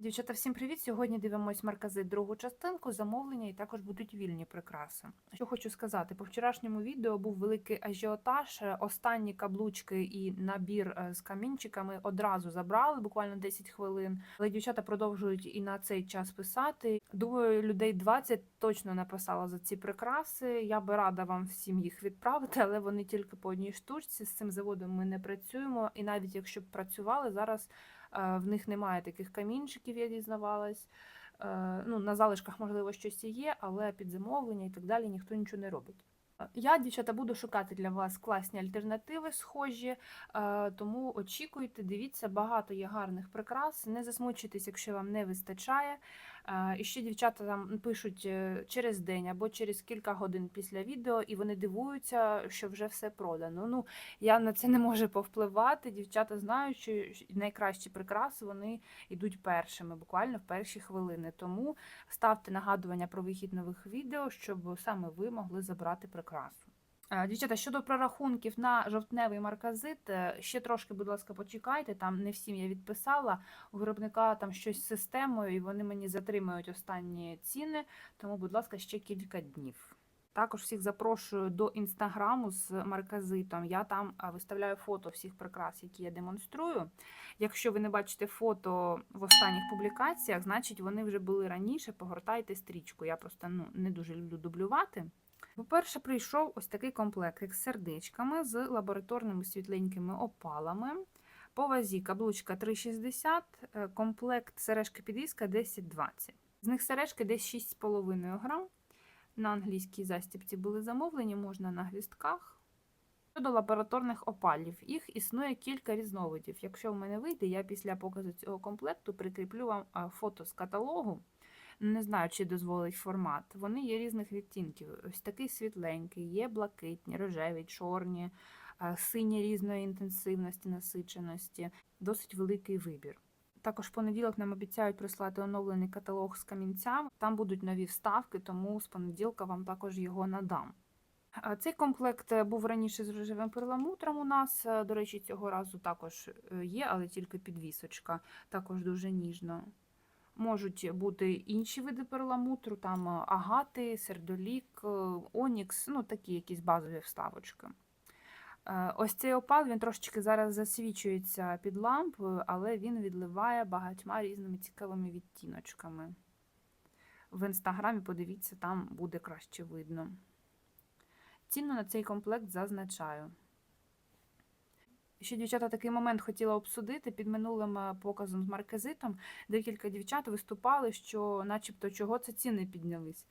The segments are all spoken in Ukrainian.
Дівчата, всім привіт! Сьогодні дивимось марказит другу частинку, замовлення і також будуть вільні прикраси. Що хочу сказати, по вчорашньому відео був великий ажіотаж. е, Останні каблучки і набір е, з камінчиками одразу забрали, буквально 10 хвилин. Але дівчата продовжують і на цей час писати. Думаю, людей 20 точно написала за ці прикраси. Я би рада вам всім їх відправити, але вони тільки по одній штучці. З цим заводом ми не працюємо. І навіть якщо б працювали зараз. Е, В них немає таких камінчиків, я дізнавалась. Е, Ну, на залишках, можливо, щось і є, але під замовлення і так далі ніхто нічого не робить. Е, Я, дівчата, буду шукати для вас класні альтернативи схожі, тому очікуйте, дивіться, багато є гарних прикрас. Не засмучуйтесь, якщо вам не вистачає. І ще дівчата там пишуть е, через день або через кілька годин після відео, і вони дивуються, що вже все продано. Ну, я на це не можу повпливати. Дівчата знають, що найкращі прикраси вони йдуть першими, буквально в перші хвилини. Тому ставте нагадування про вихід нових відео, щоб саме ви могли забрати прикрасу. Е, Дівчата, щодо прорахунків на жовтневий марказит, е, ще трошки, будь ласка, почекайте. Там не всім я відписала. У виробника там щось з системою, і вони мені затримують останні ціни. Тому, будь ласка, ще кілька днів. Також всіх запрошую до інстаграму з марказитом. Я там виставляю фото всіх прикрас, які я демонструю. Якщо ви не бачите фото в останніх публікаціях, значить вони вже були раніше. Погортайте стрічку. Я просто ну, не дуже люблю дублювати. По-перше, прийшов ось такий комплект з сердечками з лабораторними світленькими опалами. По вазі каблучка 3,60, е, комплект сережки підвіска 10,20. З них сережки десь 6,5 грам. На англійській застібці були замовлені, можна на гвістках. Щодо лабораторних опалів, їх існує кілька різновидів. Якщо в мене вийде, я після показу цього комплекту прикріплю вам фото з каталогу. Не знаю, чи дозволить формат. Вони є різних відтінків. Ось такий світленький, є блакитні, рожеві, чорні, сині різної інтенсивності, насиченості. Досить великий вибір. Також в понеділок нам обіцяють прислати оновлений каталог з камінцями. Там будуть нові вставки, тому з понеділка вам також його надам. Цей комплект е, був раніше з рожевим перламутром у нас. Е, До речі, цього разу також е, є, але тільки підвісочка, також дуже ніжно. Можуть бути інші види перламутру, там е, агати, сердолік, е, онікс, ну такі якісь базові вставочки. Е, Ось цей опал він трошечки зараз засвічується під лампою, але він відливає багатьма різними цікавими відтіночками. В інстаграмі, подивіться, там буде краще видно. Ціну на цей комплект зазначаю. Ще дівчата такий момент хотіла обсудити під минулим е, показом з маркезитом. Декілька дівчат виступали, що, начебто, чого це ціни піднялись.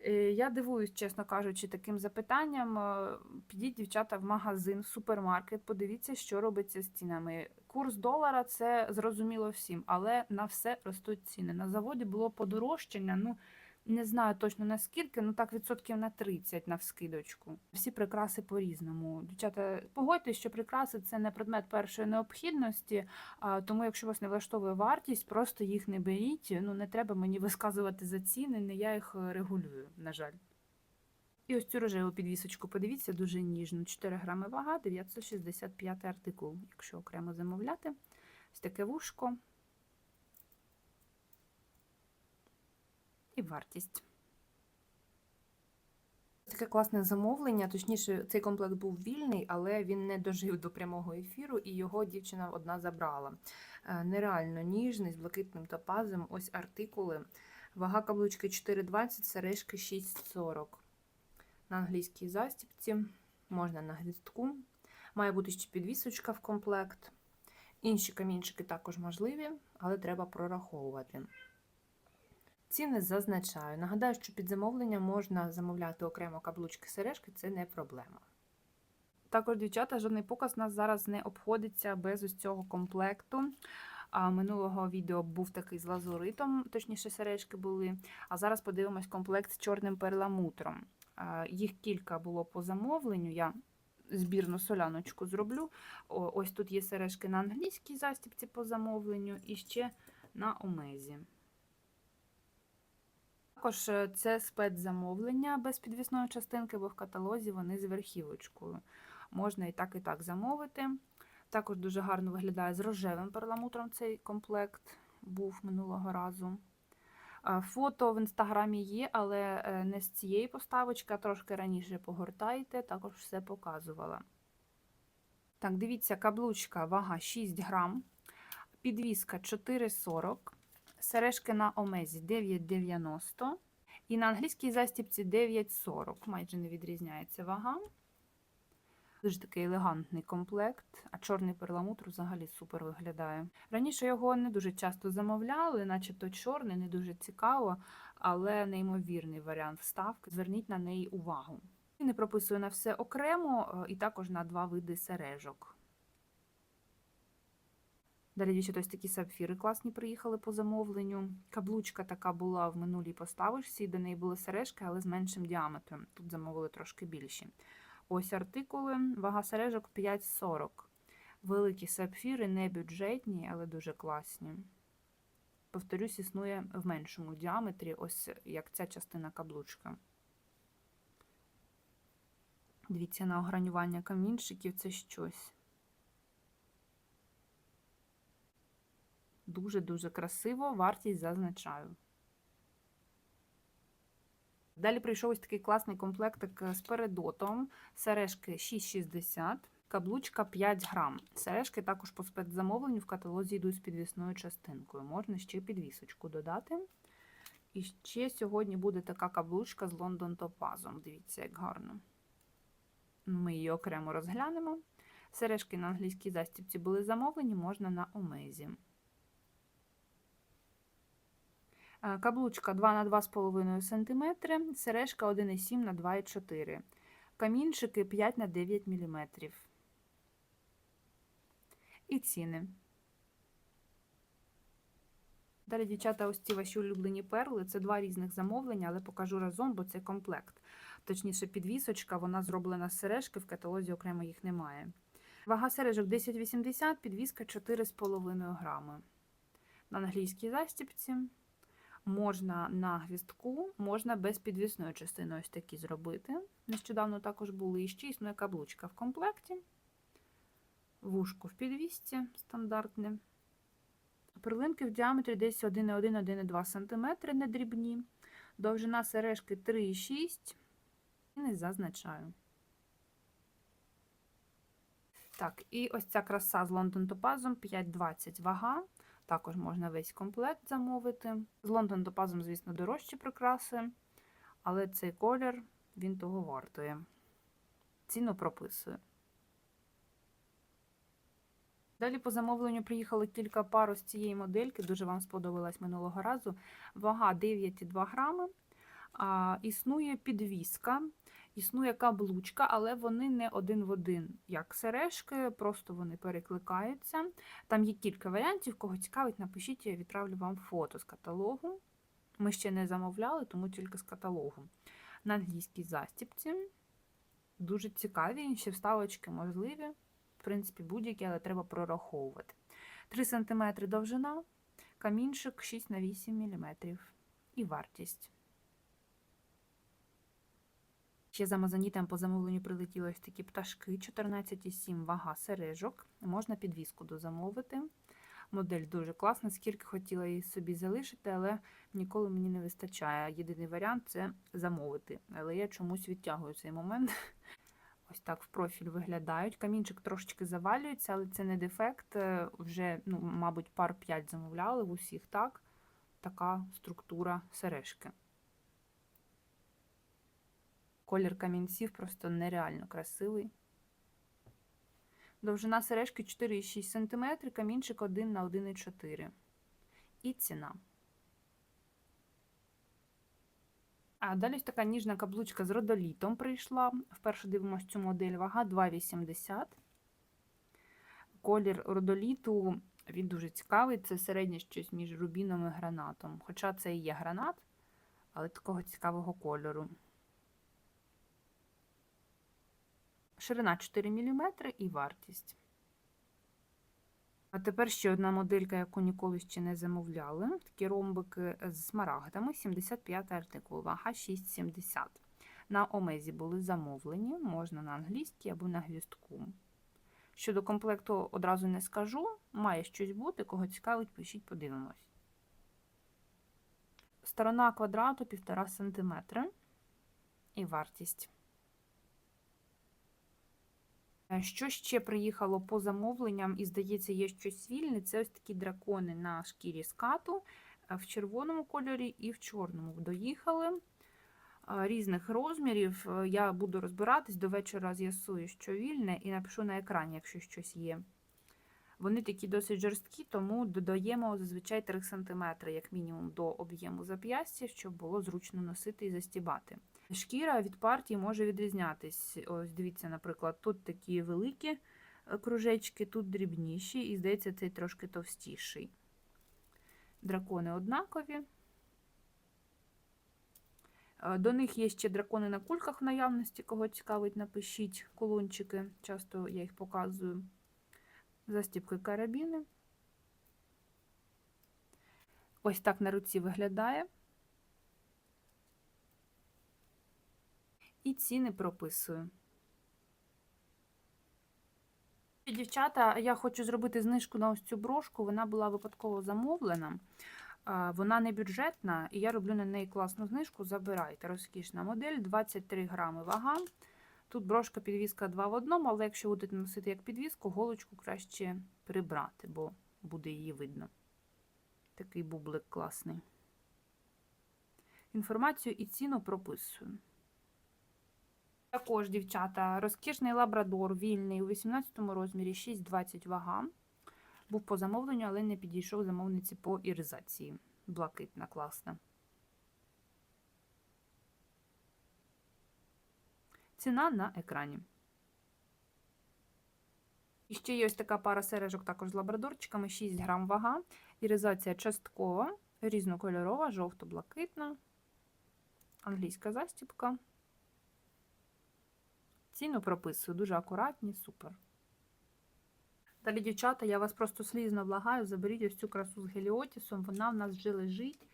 Е, Я дивуюсь, чесно кажучи, таким запитанням. Е, Підіть, дівчата, в магазин, в супермаркет, подивіться, що робиться з цінами. Курс долара це зрозуміло всім, але на все ростуть ціни. На заводі було подорожчання. Ну не знаю точно наскільки, ну так відсотків на 30 на вскидочку. Всі прикраси по-різному. Дівчата, погодьтесь, що прикраси це не предмет першої необхідності, тому якщо вас не влаштовує вартість, просто їх не беріть. Ну не треба мені висказувати за ціни, не я їх е, регулюю, на жаль. І ось цю рожеву підвісочку, подивіться, дуже ніжно. 4 грами вага, 965 артикул, якщо окремо замовляти. Ось таке вушко. І вартість. Таке класне замовлення. Точніше, цей комплект був вільний, але він не дожив до прямого ефіру, і його дівчина одна забрала. Е, Нереально ніжний, з блакитним топазом. Ось артикули. Вага каблучки 4,20, сережки 6,40. На англійській застібці, можна на гвіздку. Має бути ще підвісочка в комплект. Інші камінчики також можливі, але треба прораховувати. Ціни зазначаю. Нагадаю, що під замовлення можна замовляти окремо каблучки сережки, це не проблема. Також, дівчата, жодний показ у нас зараз не обходиться без ось цього комплекту. А минулого відео був такий з лазуритом, точніше, сережки були. А зараз подивимось комплект з чорним перламутром. Їх кілька було по замовленню. Я збірну соляночку зроблю. Ось тут є сережки на англійській застібці по замовленню і ще на омезі. Також е, це спецзамовлення без підвісної частинки, бо в каталозі вони з верхівочкою. Можна і так, і так замовити. Також дуже гарно виглядає з рожевим перламутром цей комплект. був минулого разу. Фото в інстаграмі є, але е, не з цієї поставочки, а трошки раніше погортайте, також все показувала. Так, дивіться, каблучка, вага 6 грам, підвіска 4,40, сережки на омезі 9,90 і на англійській застіпці 9,40. Майже не відрізняється вага. Дуже такий елегантний комплект, а чорний перламутр взагалі супер виглядає. Раніше його не дуже часто замовляли, начебто чорний, не дуже цікаво, але неймовірний варіант вставки. Зверніть на неї увагу. Не прописую на все окремо, е, і також на два види сережок. Далі дівчата, ось такі сапфіри класні приїхали по замовленню. Каблучка така була в минулій поставочці, до неї були сережки, але з меншим діаметром. Тут замовили трошки більші. Ось артикули, вага сережок 5,40. Великі сапфіри, не бюджетні, але дуже класні. Повторюсь, існує в меншому діаметрі, ось як ця частина каблучка. Дивіться на огранювання камінчиків, це щось. Дуже-дуже красиво, вартість зазначаю. Далі прийшов ось такий класний комплектик з передотом. Сережки 6,60, каблучка 5 грам. Сережки також по спецзамовленню в каталозі йдуть з підвісною частинкою. Можна ще підвісочку додати. І ще сьогодні буде така каблучка з Лондон Топазом. Дивіться, як гарно. Ми її окремо розглянемо. Сережки на англійській застібці були замовлені, можна на омезі. Каблучка 2 на 2,5 см, сережка 1,7 на 2,4 Камінчики 5 на 9 мм. І ціни. Далі, дівчата, ось ці ваші улюблені перли. Це два різних замовлення, але покажу разом, бо це комплект. Точніше, підвісочка, вона зроблена з сережки, в каталозі окремо їх немає. Вага сережок 10,80, підвіска 4,5 грами. На англійській застіпці. Можна на гвістку, можна без підвісної частини ось такі зробити. Нещодавно також були і ще існує каблучка в комплекті, вушко в підвісці стандартне. Перлинки в діаметрі десь 1,1-1,2 см не дрібні. Довжина сережки 3,6 і не зазначаю. Так, і ось ця краса з Лондон Топазом 5,20 вага. Також можна весь комплект замовити. З Лондон Топазом, звісно, дорожчі прикраси, але цей колір він того вартує. Ціну прописую. Далі по замовленню приїхали кілька пар з цієї модельки, дуже вам сподобалась минулого разу. Вага 9,2 грами. А, Існує підвіска, існує каблучка, але вони не один в один, як сережки, просто вони перекликаються. Там є кілька варіантів, кого цікавить, напишіть, я відправлю вам фото з каталогу. Ми ще не замовляли, тому тільки з каталогу. На англійській застіпці. Дуже цікаві, ще вставочки можливі. В принципі, будь-які, але треба прораховувати. 3 см довжина, камінчик 6 на 8 мм. І вартість. Ще за мазонітом по замовленню прилетіли ось такі пташки, 14,7 вага сережок. Можна підвіску дозамовити. Модель дуже класна, скільки хотіла її собі залишити, але ніколи мені не вистачає. Єдиний варіант це замовити. Але я чомусь відтягую цей момент. Ось так в профіль виглядають. Камінчик трошечки завалюється, але це не дефект. Е, Вже, ну, мабуть, пар 5 замовляли в усіх так. Така структура сережки. Колір камінців просто нереально красивий. Довжина сережки 4,6 см, камінчик 1 на 1,4 І ціна. А далі ось така ніжна каблучка з родолітом прийшла. Вперше дивимося цю модель вага 2,80. Колір родоліту, він дуже цікавий. Це середнє щось між рубіном і гранатом. Хоча це і є гранат, але такого цікавого кольору. Ширина 4 мм і вартість. А тепер ще одна моделька, яку ніколи ще не замовляли. Такі ромбики з смарагдами, 75 артикул, вага 6,70. На омезі були замовлені, можна на англійській або на гвістку. Щодо комплекту одразу не скажу, має щось бути, кого цікавить, пишіть, подивимось. Сторона квадрату 1,5 см. І вартість. Що ще приїхало по замовленням, і здається, є щось вільне. Це ось такі дракони на шкірі скату е, в червоному кольорі і в чорному. Доїхали е, різних розмірів. Е, Я буду розбиратись до вечора, з'ясую, що вільне, і напишу на екрані, якщо щось є. Вони такі досить жорсткі, тому додаємо зазвичай 3 см, як мінімум, до об'єму зап'ястя, щоб було зручно носити і застібати. Шкіра від партії може відрізнятись. Ось дивіться, наприклад, тут такі великі е, кружечки, тут дрібніші, і здається, цей трошки товстіший. Дракони однакові. Е, До них є ще дракони на кульках в наявності. Кого цікавить, напишіть колончики. Часто я їх показую. Застібки карабіни. Ось так на руці виглядає. І ціни прописую. Дівчата, я хочу зробити знижку на ось цю брошку. Вона була випадково замовлена. Вона не бюджетна, і я роблю на неї класну знижку. Забирайте. Розкішна модель, 23 грами вага. Тут брошка підвіска 2 в одному, але якщо будете носити як підвіску, голочку краще прибрати, бо буде її видно. Такий бублик класний. Інформацію і ціну прописую. Також, дівчата, розкішний лабрадор вільний у 18 розмірі 6,20 вага. Був по замовленню, але не підійшов замовниці по іризації. Блакитна, класна. Ціна на екрані. І ще є ось така пара сережок також з лабрадорчиками, 6 грам вага. Іризація часткова, різнокольорова, жовто-блакитна, англійська застібка. Ціну прописую, дуже акуратні, супер. Далі, дівчата, я вас просто слізно благаю, заберіть ось цю красу з геліотісом, вона в нас вже лежить.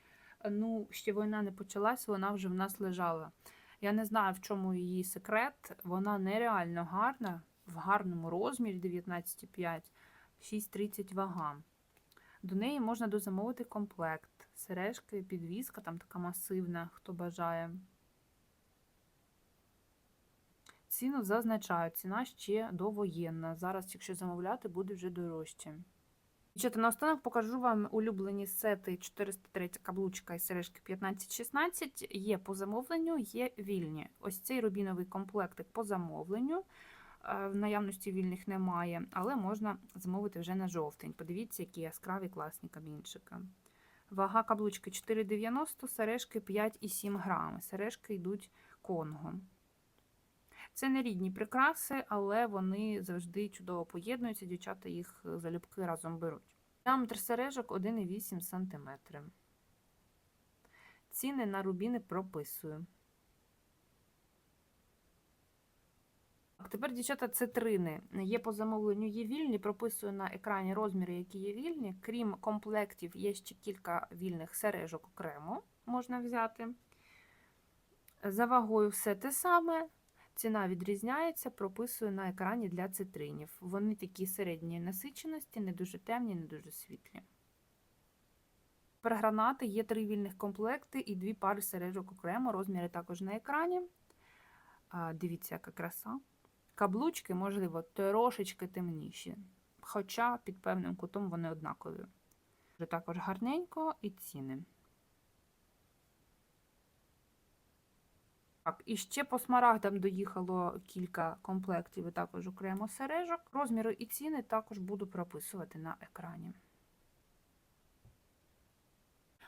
Ну, ще війна не почалась, вона вже в нас лежала. Я не знаю, в чому її секрет. Вона нереально гарна, в гарному розмірі 19,5, 6,30 вага. До неї можна дозамовити комплект. Сережки, підвіска, там така масивна, хто бажає. Ціну зазначаю, ціна ще довоєнна. Зараз, якщо замовляти, буде вже дорожче. Дівчата, наостанок покажу вам улюблені сети 403 каблучка і сережки 15-16. Є по замовленню, є вільні. Ось цей рубіновий комплектик по замовленню. Е, В наявності вільних немає, але можна замовити вже на жовтень. Подивіться, які яскраві класні камінчики. Вага каблучки 4,90, сережки 5,7 грами. Сережки йдуть конго. Це не рідні прикраси, але вони завжди чудово поєднуються. Дівчата їх залюбки разом беруть. Діаметр сережок 1,8 см. Ціни на рубіни прописую. Тепер, дівчата, цитрини. Є по замовленню, є вільні. Прописую на екрані розміри, які є вільні. Крім комплектів, є ще кілька вільних сережок окремо можна взяти. За вагою все те саме. Ціна відрізняється, прописую на екрані для цитринів. Вони такі середньої насиченості, не дуже темні, не дуже світлі. Тепер гранати є три вільних комплекти і дві пари сережок окремо. Розміри також на екрані. Дивіться, яка краса. Каблучки, можливо, трошечки темніші, хоча під певним кутом вони однакові. Також гарненько і ціни. Так, і ще по смарагдам доїхало кілька комплектів і також окремо сережок. Розміри і ціни також буду прописувати на екрані.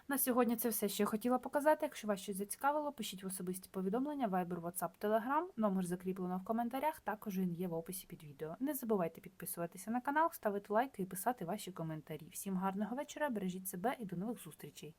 На сьогодні це все, що я хотіла показати. Якщо вас щось зацікавило, пишіть в особисті повідомлення, Viber, WhatsApp, Telegram. Номер закріплено в коментарях, також він є в описі під відео. Не забувайте підписуватися на канал, ставити лайки і писати ваші коментарі. Всім гарного вечора, бережіть себе і до нових зустрічей!